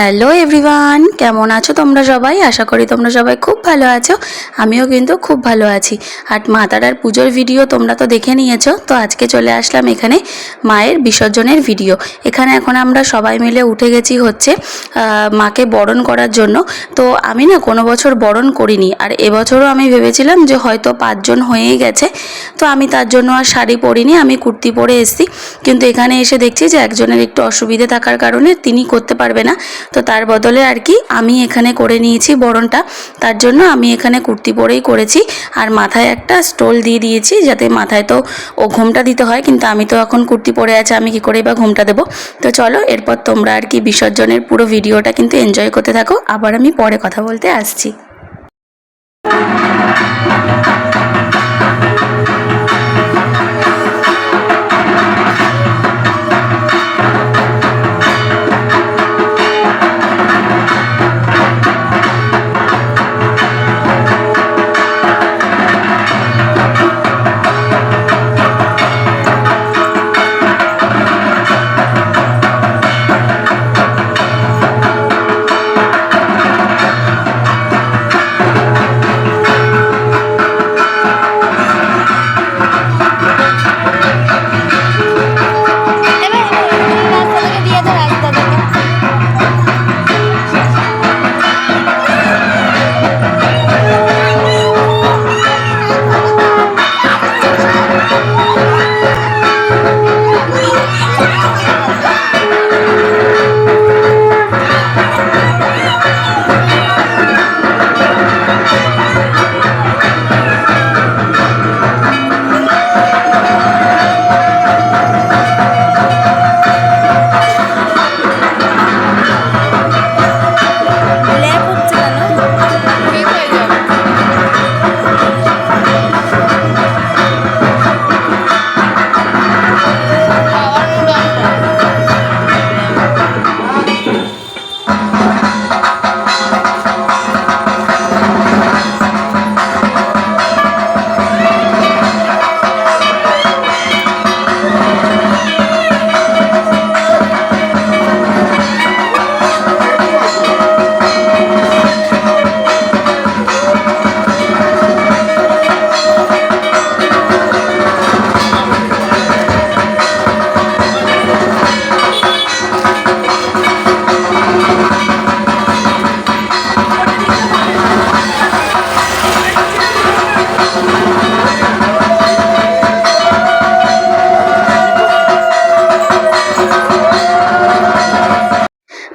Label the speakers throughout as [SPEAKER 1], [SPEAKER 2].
[SPEAKER 1] Hello everyone কেমন আছো তোমরা সবাই? আশা করি তোমরা সবাই খুব ভালো আছো। আমিও কিন্তু খুব ভালো আছি। আর মা তারার পুজোর ভিডিও তোমরা তো দেখে নিয়েছো। তো আজকে চলে আসলাম এখানে মায়ের বিসর্জনের ভিডিও। এখানে এখন আমরা সবাই মিলে উঠে গেছি হচ্ছে মাকে বরণ করার জন্য। তো আমি না কোনো বছর বরণ করিনি। আর এবছরও আমি ভেবেছিলাম যে হয়তো পাঁচজন হয়েই গেছে। তো আমি তার জন্য আর শাড়ি পরিনি, আমি কুর্তি পরে এসেছি। কিন্তু এখানে এসে দেখছি যে একজনের একটু অসুবিধে থাকার কারণে তিনি করতে পারবে না। তো তার বদলে আর কি আমি এখানে করে নিয়েছি বরণটা। তার জন্য আমি এখানে কুর্তি পরেই করেছি। আর মাথায় একটা স্টোল দিয়ে দিয়েছি যাতে মাথায় তো ও ঘোমটা দিতে হয়, কিন্তু আমি তো এখন কুর্তি পরে আছে, আমি কি করেই বা ঘোমটা দেবো? তো চলো, এরপর তোমরা আর কি বিসর্জনের পুরো ভিডিওটা কিন্তু এনজয় করতে থাকো। আবার আমি পরে কথা বলতে আসছি।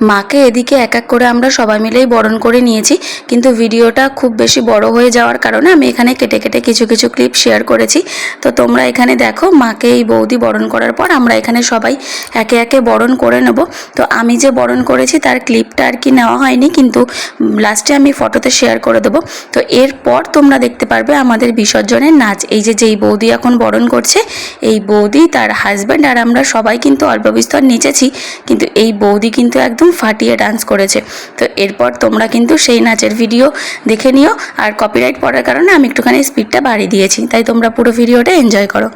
[SPEAKER 1] মাকে এদিকে এক এক করে আমরা সবাই মিলেই বরণ করে নিয়েছি, কিন্তু ভিডিওটা খুব বেশি বড় হয়ে যাওয়ার কারণে আমি এখানে কেটে কেটে কিছু কিছু ক্লিপ শেয়ার করেছি। তো তোমরা এখানে দেখো, মাকে এই বৌদি বরণ করার পর আমরা এখানে সবাই একে একে বরণ করে নেব। তো আমি যে বরণ করেছি তার ক্লিপটা আর কি নেওয়া হয়নি, কিন্তু লাস্টে আমি ফটোতে শেয়ার করে দেবো। তো এরপর তোমরা দেখতে পারবে আমাদের বিসর্জনের নাচ। এই যে যেই বৌদি এখন বরণ করছে, এই বৌদি তার হাজব্যান্ড আর আমরা সবাই কিন্তু অল্প বিস্তর নেচেছি, কিন্তু এই বৌদি কিন্তু একদম ফাটিয়ে ডান্স করেছে। তো এরপর তোমরা কিন্তু সেই নাচের ভিডিও দেখে নিও। আর কপিরাইট পড়ার কারণে আমি একটুখানি স্পিডটা বাড়িয়ে দিয়েছি। তাই তোমরা পুরো ভিডিওটা এনজয় করো।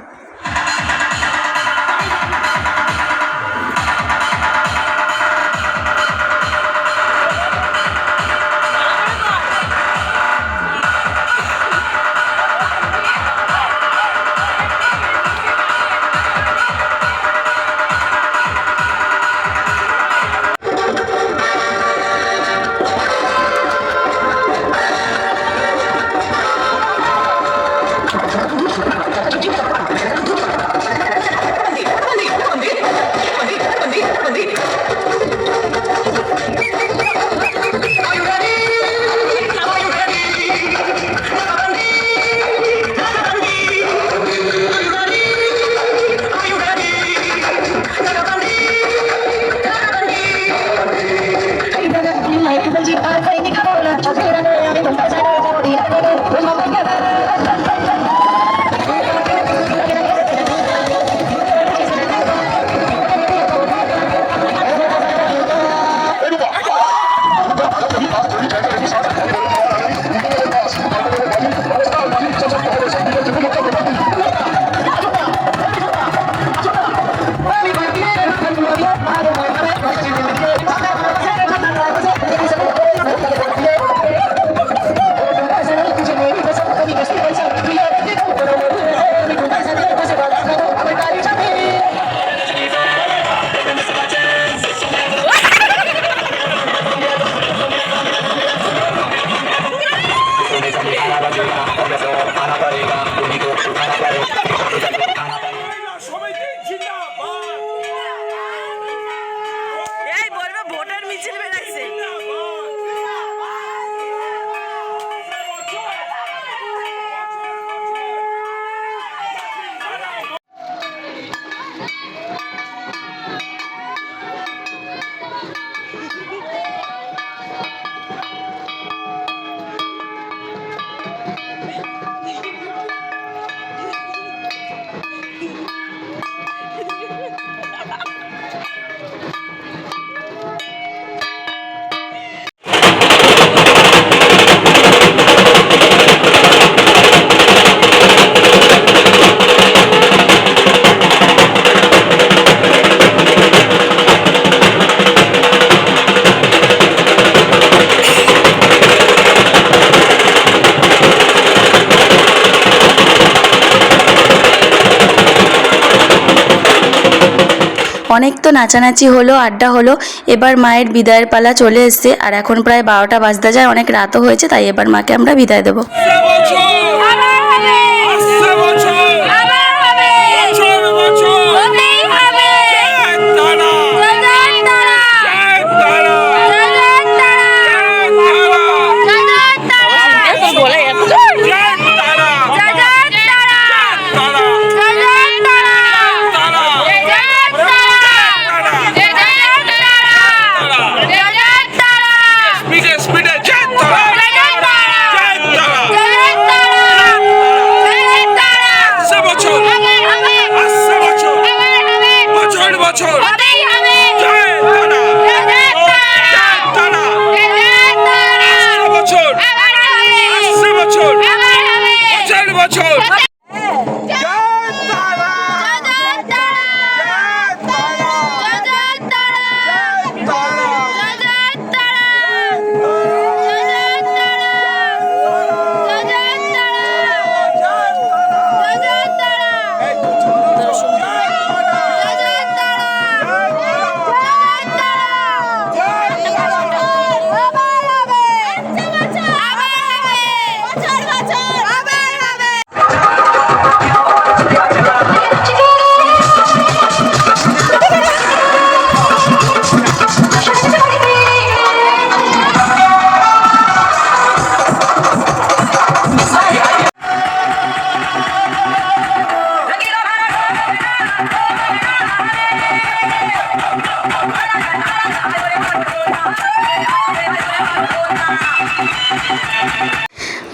[SPEAKER 2] অনেক তো নাচানাচি হলো, আড্ডা হলো, এবার মায়ের বিদায়ের পালা চলে এসছে, আর এখন প্রায় বারোটা বাজতে যায়, অনেক রাতও হয়েছে, তাই এবার মাকে আমরা বিদায় দেবো।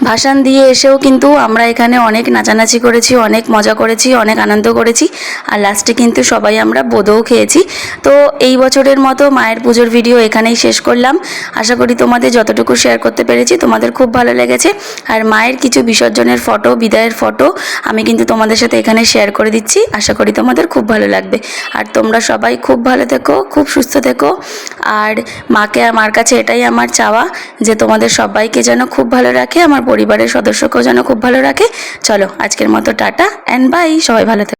[SPEAKER 2] ভাসান দিয়ে এসেও কিন্তু আমরা এখানে অনেক নাচানাচি করেছি, অনেক মজা করেছি, অনেক আনন্দ করেছি আর লাস্টে কিন্তু সবাই আমরা বোদও খেয়েছি। তো এই বছরের মতো মায়ের পুজোর ভিডিও এখানেই শেষ করলাম। আশা করি তোমাদের যতটুকু শেয়ার করতে পেরেছি তোমাদের খুব ভালো লেগেছে। আর মায়ের কিছু বিসর্জনের ফটো বিদায়ের ফটো আমি কিন্তু তোমাদের সাথে এখানে শেয়ার করে দিচ্ছি। আশা করি তোমাদের খুব ভালো লাগবে। আর তোমরা সবাই খুব ভালো থেকো, খুব সুস্থ থেকো। আর মাকে আমার কাছে এটাই আমার চাওয়া যে তোমাদের সবাইকে যেন খুব ভালো রাখে, আমার পরিবারের সদস্যকেও যেন খুব ভালো রাখে। চলো, আজকের মতো টাটা অ্যান্ড বাই সবাই ভালো থেকো।